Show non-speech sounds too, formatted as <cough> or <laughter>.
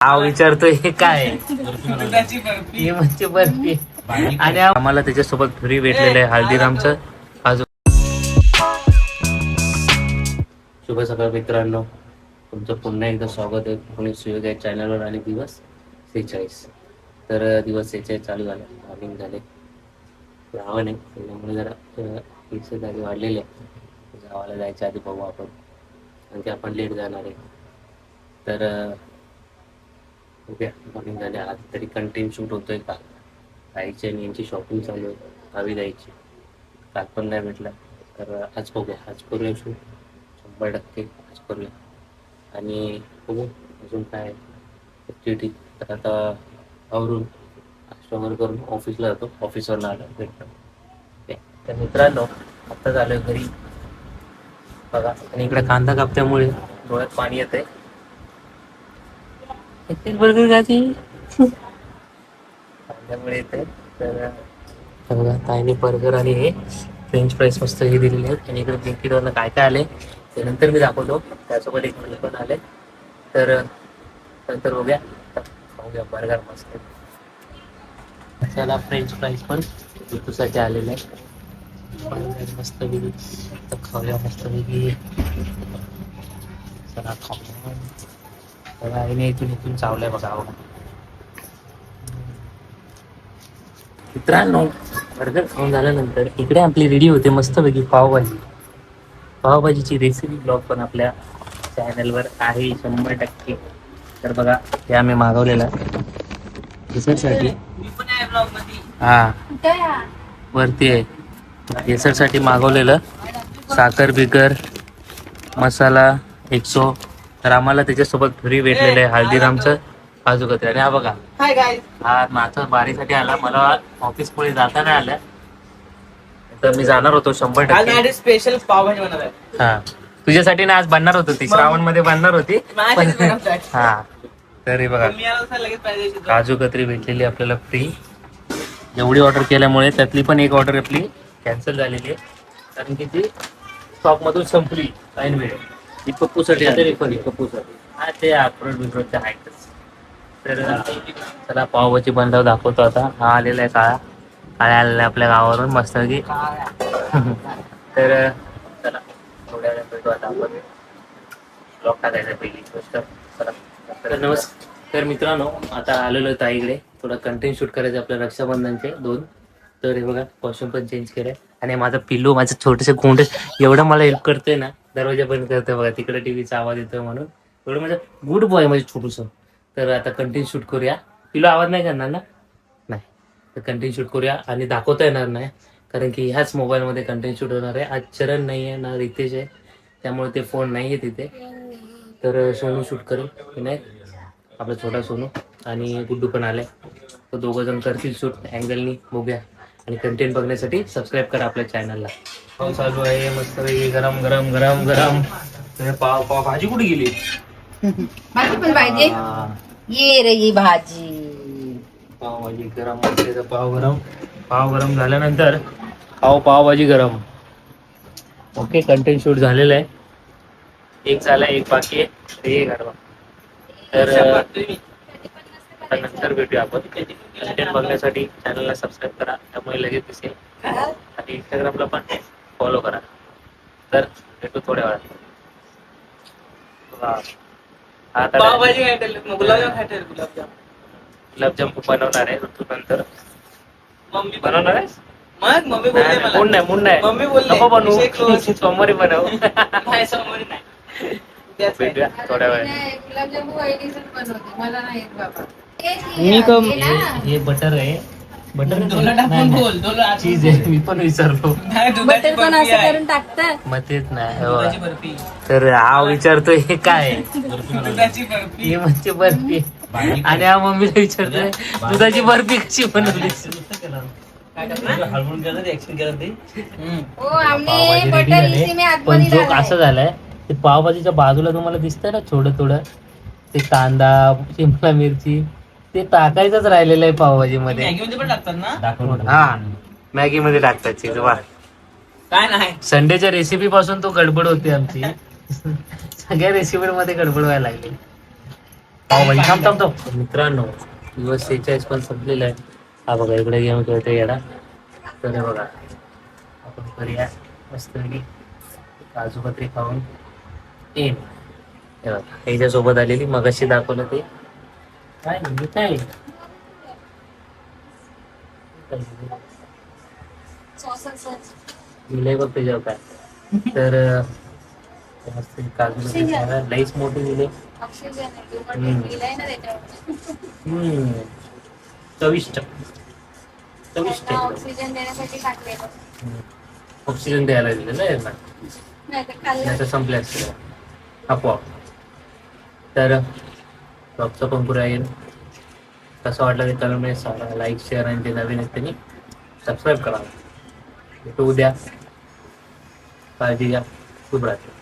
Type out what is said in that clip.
हा विचारतोय हे काय? आहे? ही म्हणजे बर्फी. आणि आम्हाला त्याच्यासोबत फ्री भेटलेलं आहे हल्दीरामचं. अजून. शुभ सकाळ मित्रांनो. तुमचं पुन्हा एकदा स्वागत आहे. पुणे सुयोग या चॅनलवर आणि दिवस सेहेचाळीस. तर दिवस सेहेचाळीस चालू झाले. मॉर्निंग झाले. गावा नाही त्याच्यामुळे जरा फिक्स जागी वाढलेले आहे. गावाला जायच्या आधी बघू आपण. कारण की आपण लेट जाणार आहे. तर अं, मॉर्निंग झाले. आज तरी कंटिन्यू शूट होतोय का? जायची आणि यांची शॉपिंग चालू आहे. गावी जायची. काल पण नाही भेटला. तर आज बघूया. आज करूया शूट शंभर टक्के आज करूया. आणि बघू अजून काय ॲक्टिव्हिटी तर आता आवरून नाश्ता करून ऑफिसला जातो. ऑफिसवरून आलं. भेटतो. ओके. तर मित्रांनो आत्ता आलो घरी. बघा. आणि इकडे कांदा कापल्यामुळे डोळ्यात पाणी येत आहे बर्गर खाते कांद्यामुळे येते तर तर बघा ताईने बर्गर आणि हे फ्रेंच फ्राईज मस्त हे दिलेले आहेत. आणि इकडे ब्लिंकिटवरनं काय काय आले ते नंतर मी दाखवतो. त्यासोबत एक मुलं पण आले तर नंतर बघूया. खाऊया बर्गर मस्त. त्याला फ्रेंच फ्राईज पण ऋतूसाठी आलेले आहेत. मस्त वेगळी तर खाऊया मस्त वेगळी चला खाऊया. तर आईने इथून इथून चावलंय बघा हो. मित्रांनो बर्गर खाऊन झाल्यानंतर इकडे आपली रेडी होते मस्तपैकी पावभाजी. पावभाजीची रेसिपी ब्लॉग पण आपल्या चॅनलवर आहे शंभर टक्के. तर बघा हे आम्ही मागवलेलं. केसरसाठी हा. वरती आहे. केसरसाठी मागवलेलं साखर बिकर मसाला एकसो तर आम्हाला त्याच्यासोबत फ्री भेटलेलं आहे हल्दीरामचं काजू कतरी आणि हा बघा. हाय गाय हा माझा बारीसाठी आला. मला ऑफिस पुढे जाता नाही आलं. तर मी जाणार होतो शंभर टक्के. स्पेशल पावभाजी आहे. हा. तुझ्यासाठी ना आज बनणार होती ती. श्रावणमध्ये बनणार होती. पण-. हा. तर हे बघा. मी आलो तर लगेच पाहिजे काजू कतरी भेटलेली आपल्याला फ्री एवढी ऑर्डर केल्यामुळे त्यातली पण एक ऑर्डर आपली कॅन्सल झालेली आहे. कारण की ती स्टॉक मधून संपली. ऐन वेळ ही पप्पूसाठी तरी पण पप्पूसाठी हा ते अक्रोड बिक्रोडच्या आहेतच तर चला पावभाजी बनल्यावर दाखवतो आता. हा आलेला आहे काळा. काळ्या आलेला आहे आपल्या गावावरून मस्त की <laughs> तर चला थोड्या वेळात भेटू आता आपण. ब्लॉग टाकायचा पहिली गोष्ट. चला तर नमस्कार. तर मित्रांनो आता आलेलो आहे ताईकडे. थोडं कंटेंट शूट करायचं आपल्या रक्षाबंधनचे दोन. तर हे बघा कॉस्ट्युम पण चेंज केलंय. आणि माझा पिल्लू माझं छोटेसे गोंडे एवढं मला हेल्प करतोय ना दरवाजा बंद करतोय बघा तिकडे टीव्हीचा आवाज येतोय म्हणून. एवढं म्हणजे गुड बॉय म्हणजे छोटूस. तर आता कंटिन्यू शूट करूया. तिला आवाज नाही करणार ना? नाही. तर कंटिन्यू शूट करूया आणि दाखवता येणार नाही. कारण की ह्याच मोबाईलमध्ये कंटेंट शूट होणार आहे. आज चरण नाही आहे ना रितेश आहे. त्यामुळे ते फोन नाही आहे तिथे. तर सोनू शूट करेल विनायक आपला छोटा सोनू आणि गुड्डू पण आलाय तर दोघं जण करतील शूट अँगलनी बघूया. आणि कंटेंट बघण्यासाठी सबस्क्राईब करा आपल्या चॅनलला पाव चालू आहे मस्त गरम गरम गरम गरम. पाव पाव भाजी कुठे गेली? <laughs> भाजी पण पाहिजे. ये रे ही भाजी. पाव भाजी गरम पाव गरम. पाव गरम झाल्यानंतर पाव पाव भाजी गरम. ओके कंटेंट शूट झालेलं आहे. एक झालाय एक बाकी आहे. हे तर आता नंतर भेटूया आपण. कंटेंट बघण्यासाठी चॅनलला सबस्क्राईब करा त्यामुळे लगेच दिसेल. आणि इंस्टाग्रामला पण फॉलो करा. तर भेटू थोड्या वेळात. हा गुलाबजाम गुलाबजाम. बनवणार आहे ऋतू नंतर मम्मी बनवणार आहे मग मम्मी बोलते नाही, मूड नाही मूड नाही मम्मी बोलले नको बनवू. सोमवारी बनव. नाही समोर नाही. <laughs> भेटूया थोड्या वेळ गुलाबजामू बनवते. मला नाही बाबा. मी कम- हे बटर आहे. बटर चीज आहे मी पण विचारलो. दुधाची बटर पण असं करून टाकतात मग तेच नाही दुधाची हो. बर्फी. तर हा विचारतोय हे काय आहे? <laughs> दुधाची बर्फी. ही म्हणजे बर्फी. आणि हा मम्मीला विचारतोय दुधाची बर्फी कशी बनवली. हो? पण जोक असं झालाय ते पावभाजीच्या बाजूला तुम्हाला दिसतंय ना थोडं थोडं ते कांदा शिमला मिरची ते टाकायचंच राहिलेलं आहे पावभाजी मध्ये मॅगीमध्ये पण टाकतात ना? हा मॅगी मध्ये टाकतात. चीज वा. काय नाही. संडेच्या रेसिपी पासून तो गडबड होती आमची. सगळ्या रेसिपी मध्ये गडबड व्हायला लागली. पावभाजी थांब थांब थांब. मित्रांनो दिवस सेहेचाळीस पण संपलेला आहे. हा बघा इकडे घेऊन खेळतो तर हे बघा आपण करूया मस्त काजू कतरी खाऊन. येईन हे बघा ह्याच्यासोबत आलेली मगाशी दाखवलं ते. काय नाही काय दिलंय बघ त्याच्यावर काय तर काजू लईच मोठी हम्म. चविष्ट चविष्ट. ऑक्सिजन देण्यासाठी द्यायला दिलं ना यांना नाही तर खाल्लं नाही तर संपले असते आपोआप तर ब्लॉगचा पण पुरा येईल. कसं वाटलं ते कमेंटमध्ये सांगा. लाईक शेअर आणि जे नवीन आहेत त्यांनी सबस्क्राईब करा. भेटू उद्या. काळजी घ्या. शुभ रात्री.